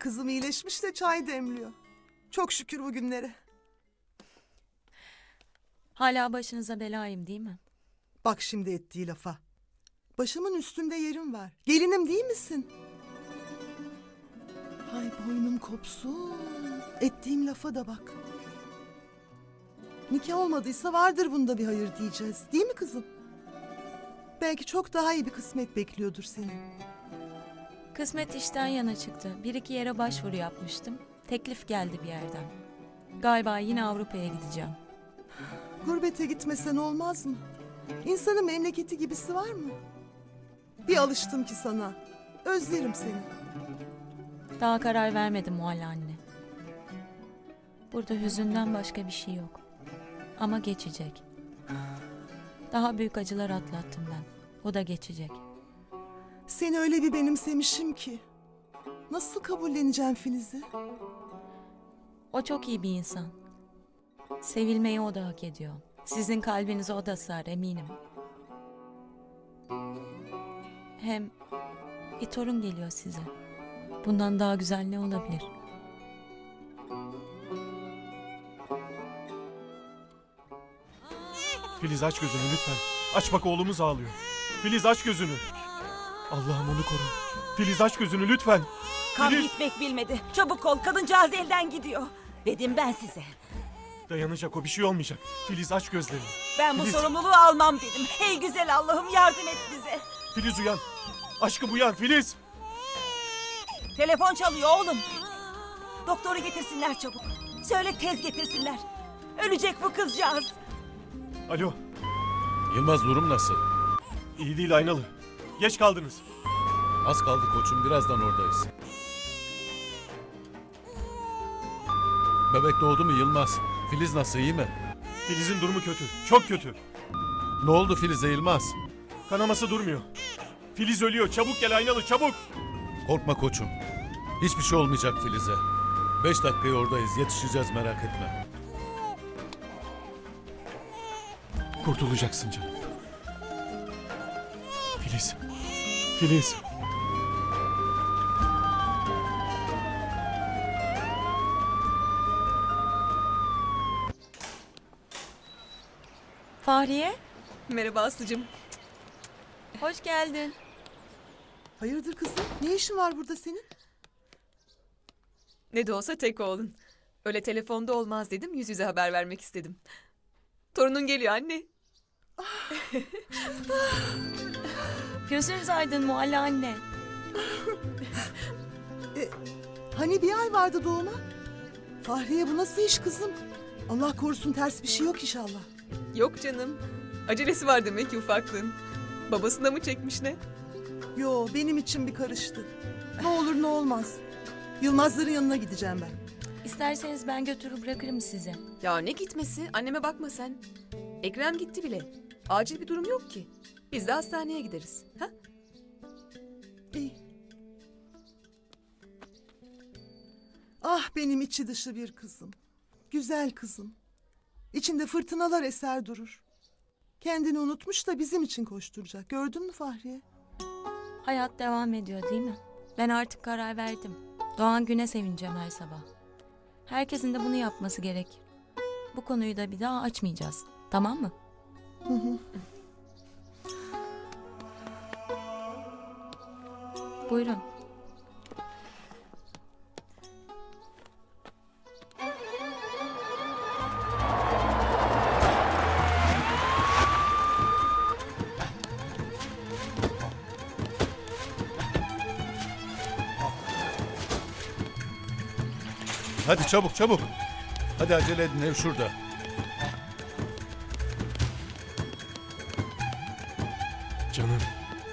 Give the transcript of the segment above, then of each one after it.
kızım iyileşmiş de çay demliyor. Çok şükür bugünlere. Hala başınıza belayım değil mi? Bak şimdi ettiği lafa. Başımın üstünde yerim var. Gelinim değil misin? Hay boynum kopsun. Ettiğim lafa da bak. Nikah olmadıysa vardır bunda bir hayır diyeceğiz. Değil mi kızım? Belki çok daha iyi bir kısmet bekliyordur seni. Kısmet işten yana çıktı. Bir iki yere başvuru yapmıştım. Teklif geldi bir yerden. Galiba yine Avrupa'ya gideceğim. Gurbete gitmesen olmaz mı? İnsanın memleketi gibisi var mı? Bir alıştım ki sana. Özlerim seni. Daha karar vermedim Muhalle anne. Burada hüzünden başka bir şey yok. Ama geçecek. Daha büyük acılar atlattım ben. O da geçecek. Seni öyle bir benimsemişim ki. Nasıl kabulleneceğim Filiz'i? O çok iyi bir insan. Sevilmeyi o da hak ediyor. Sizin kalbinize o da sığar eminim. Hem bir torun geliyor size. Bundan daha güzel ne olabilir? Filiz aç gözünü lütfen. Aç bak oğlumuz ağlıyor. Filiz aç gözünü. Allah'ım onu koru. Filiz aç gözünü lütfen. Kan Filiz. bitmek bilmedi. Çabuk ol kadıncağız elden gidiyor. Dedim ben size. Dayanacak o bir şey olmayacak. Filiz aç gözlerini. Ben bu Filiz. sorumluluğu almam dedim. Hey güzel Allah'ım yardım et bize. Filiz uyan. Aşkım uyan Filiz. Telefon çalıyor oğlum. Doktoru getirsinler çabuk. Söyle tez getirsinler. Ölecek bu kızcağız. Alo. Yılmaz durum nasıl? İyi değil aynalı. Geç kaldınız. Az kaldı koçum birazdan oradayız. Bebek doğdu mu Yılmaz? Filiz nasıl iyi mi? Filiz'in durumu kötü. Çok kötü. Ne oldu Filiz'e Yılmaz? Kanaması durmuyor. Filiz ölüyor. Çabuk gel aynalı çabuk. Korkma koçum. Hiçbir şey olmayacak Filiz'e. Beş dakikaya oradayız yetişeceğiz merak etme. Kurtulacaksın canım. Filiz. Filiz. Fahriye, Merhaba Aslı'cığım. hoş geldin. Hayırdır kızım? Ne işin var burada senin? Ne de olsa tek oğlun. Öyle telefonda olmaz dedim, yüz yüze haber vermek istedim. Torunun geliyor anne. Gözünüz aydın Muhalle anne. Hani bir ay vardı doğuma? Fahriye bu nasıl iş kızım? Allah korusun ters bir şey yok inşallah. Yok canım. Acelesi var demek ki ufaklığın. Babasına mı çekmiş ne? Yo benim için bir karıştı. Ne olur ne olmaz. Yılmazların yanına gideceğim ben. İsterseniz ben götürür bırakırım sizi. Ya ne gitmesi? Anneme bakma sen. Ekrem gitti bile. Acil bir durum yok ki. Biz de hastaneye gideriz. Ha? İyi. Ah benim içi dışı bir kızım. Güzel kızım. İçinde fırtınalar eser durur. Kendini unutmuş da bizim için koşturacak. Gördün mü Fahriye? Hayat devam ediyor değil mi? Ben artık karar verdim. Doğan güne sevineceğim her sabah. Herkesin de bunu yapması gerek. Bu konuyu da bir daha açmayacağız. Tamam mı? Buyurun. Hadi çabuk çabuk. Hadi acele edin ev şurada. Canım.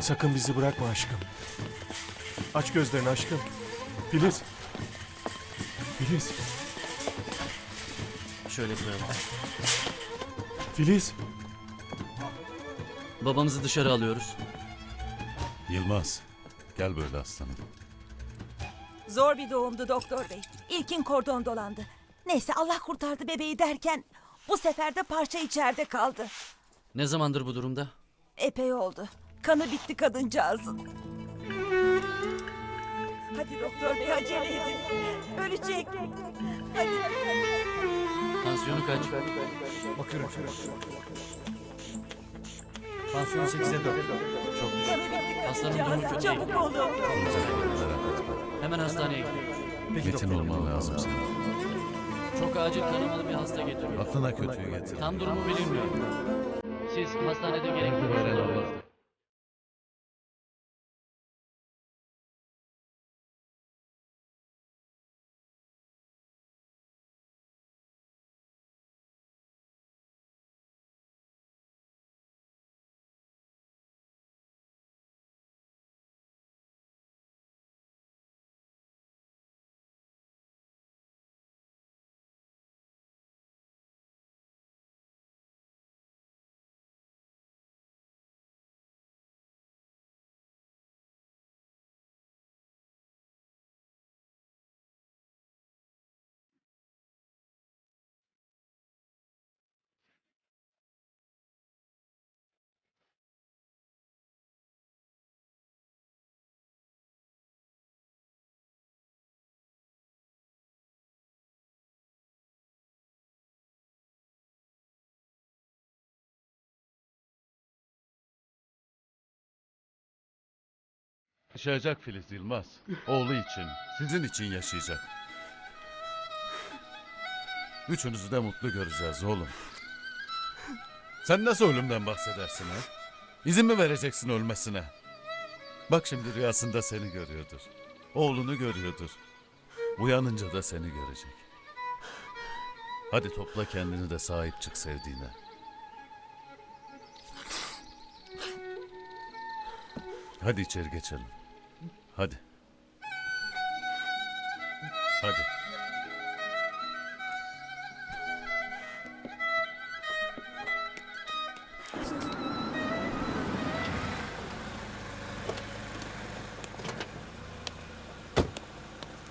Sakın bizi bırakma aşkım. Aç gözlerini aşkım. Filiz. Filiz. Şöyle koyalım. Filiz. Babamızı dışarı alıyoruz. Yılmaz gel böyle aslanım. Zor bir doğumdu doktor bey. İlkin kordon dolandı. Neyse Allah kurtardı bebeği derken bu sefer de parça içeride kaldı. Ne zamandır bu durumda? Epey oldu. Kanı bitti kadıncağızın. Hadi doktor bey acele edin. Ölecek. Hadi. Tansiyonu kaç? Bakıyorum. Tansiyon 8'e 4. Çok düşük. Hastanın durumu kötü Çabuk değil. olun. Hemen hastaneye gidiyoruz. Peki Metin doktor. olman lazım senin. Çok acil tanımalı bir hasta getiriyor. Aklına kötüyü getir. Tam durumu bilinmiyor. Siz hastanede gerekli müdahale alın. Yaşayacak Filiz Yılmaz. Oğlu için, sizin için yaşayacak. Üçünüzü de mutlu göreceğiz oğlum. Sen nasıl ölümden bahsedersin ha? İzin mi vereceksin ölmesine? Bak şimdi rüyasında seni görüyordur. Oğlunu görüyordur. Uyanınca da seni görecek. Hadi topla kendini de sahip çık sevdiğine. Hadi içeri geçelim. Hadi. Hadi.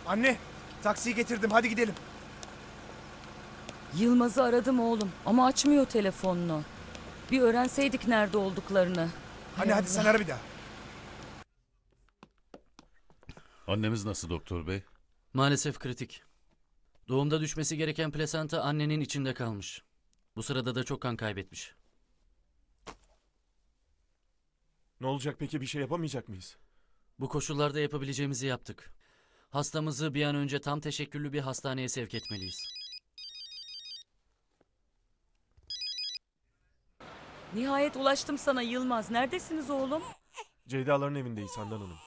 Anne, taksiyi getirdim. Hadi gidelim. Yılmaz'ı aradım oğlum ama açmıyor telefonunu. Bir öğrenseydik nerede olduklarını. Anne hadi sen ara bir daha. Annemiz nasıl doktor bey? Maalesef kritik. Doğumda düşmesi gereken plasenta annenin içinde kalmış. Bu sırada da çok kan kaybetmiş. Ne olacak peki bir şey yapamayacak mıyız? Bu koşullarda yapabileceğimizi yaptık. Hastamızı bir an önce tam teşekküllü bir hastaneye sevk etmeliyiz. Nihayet ulaştım sana Yılmaz. Neredesiniz oğlum? Ceyda'ların evindeyiz Handan Hanım.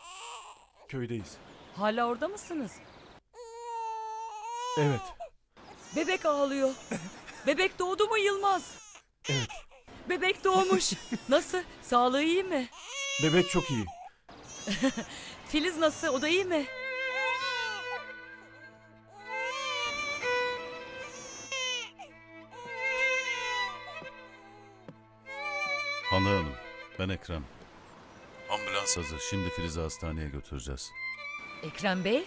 Köydeyiz. Hala orada mısınız? Evet. Bebek ağlıyor. Bebek doğdu mu Yılmaz? Evet. Bebek doğmuş. Nasıl? Sağlığı iyi mi? Bebek çok iyi. Filiz nasıl? O da iyi mi? Hanı Hanım, ben Ekrem. Ambulans hazır. Şimdi Filiz'i hastaneye götüreceğiz. Ekrem Bey,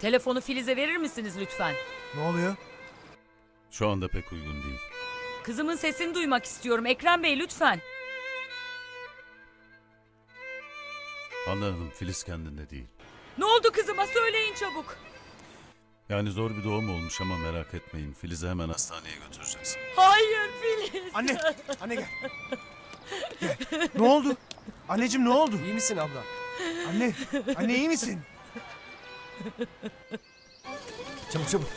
telefonu Filiz'e verir misiniz lütfen? Ne oluyor? Şu anda pek uygun değil. Kızımın sesini duymak istiyorum. Ekrem Bey lütfen. Hanı Hanım, Filiz kendinde değil. Ne oldu kızıma söyleyin çabuk. Yani zor bir doğum olmuş ama merak etmeyin. Filiz'i hemen hastaneye götüreceğiz. Hayır Filiz. Anne, anne gel. Gel. Ne oldu? Anneciğim ne oldu? İyi misin abla? Anne, anne iyi misin? Çabuk çabuk.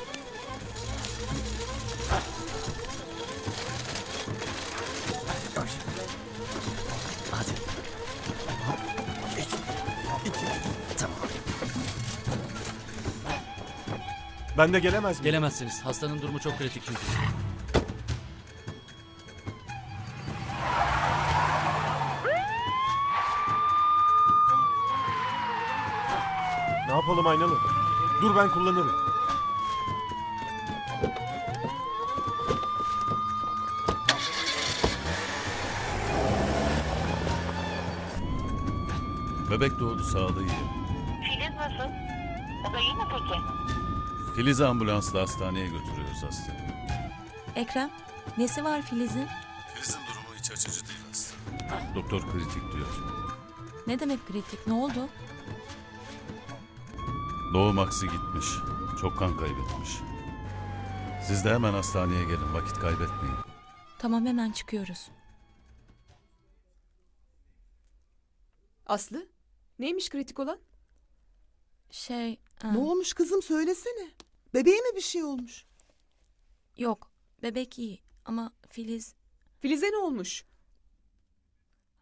Ben de gelemez miyim? Gelemezsiniz. Hastanın durumu çok kritik çünkü. Ne yapalım Aynalı? Dur ben kullanırım. Bebek doğdu, sağlığı iyi. Filiz nasıl? O da iyi mi peki? Filiz'i ambulansla hastaneye götürüyoruz hastayı. Ekrem, nesi var Filiz'in? Filiz'in durumu hiç açıcı değil aslında. Doktor kritik diyor. Ne demek kritik? Ne oldu? Doğum aksi gitmiş. Çok kan kaybetmiş. Siz de hemen hastaneye gelin. Vakit kaybetmeyin. Tamam hemen çıkıyoruz. Aslı, neymiş kritik olan? Şey... e, Ne olmuş kızım söylesene. Bebeğe mi bir şey olmuş? Yok bebek iyi ama Filiz Filiz'e ne olmuş?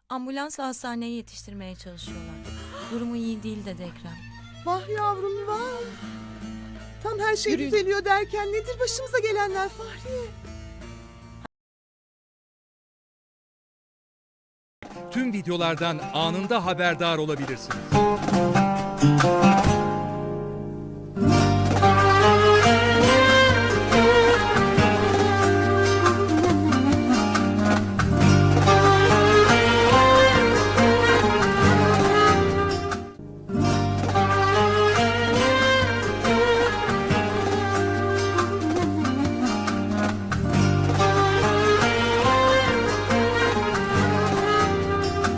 ambulansla hastaneye yetiştirmeye çalışıyorlar. Durumu iyi değil dedi Ekrem. Vah yavrum vah. Tam her şey Yürüyün. düzeliyor derken nedir başımıza gelenler Fahriye? tüm videolardan anında haberdar olabilirsiniz.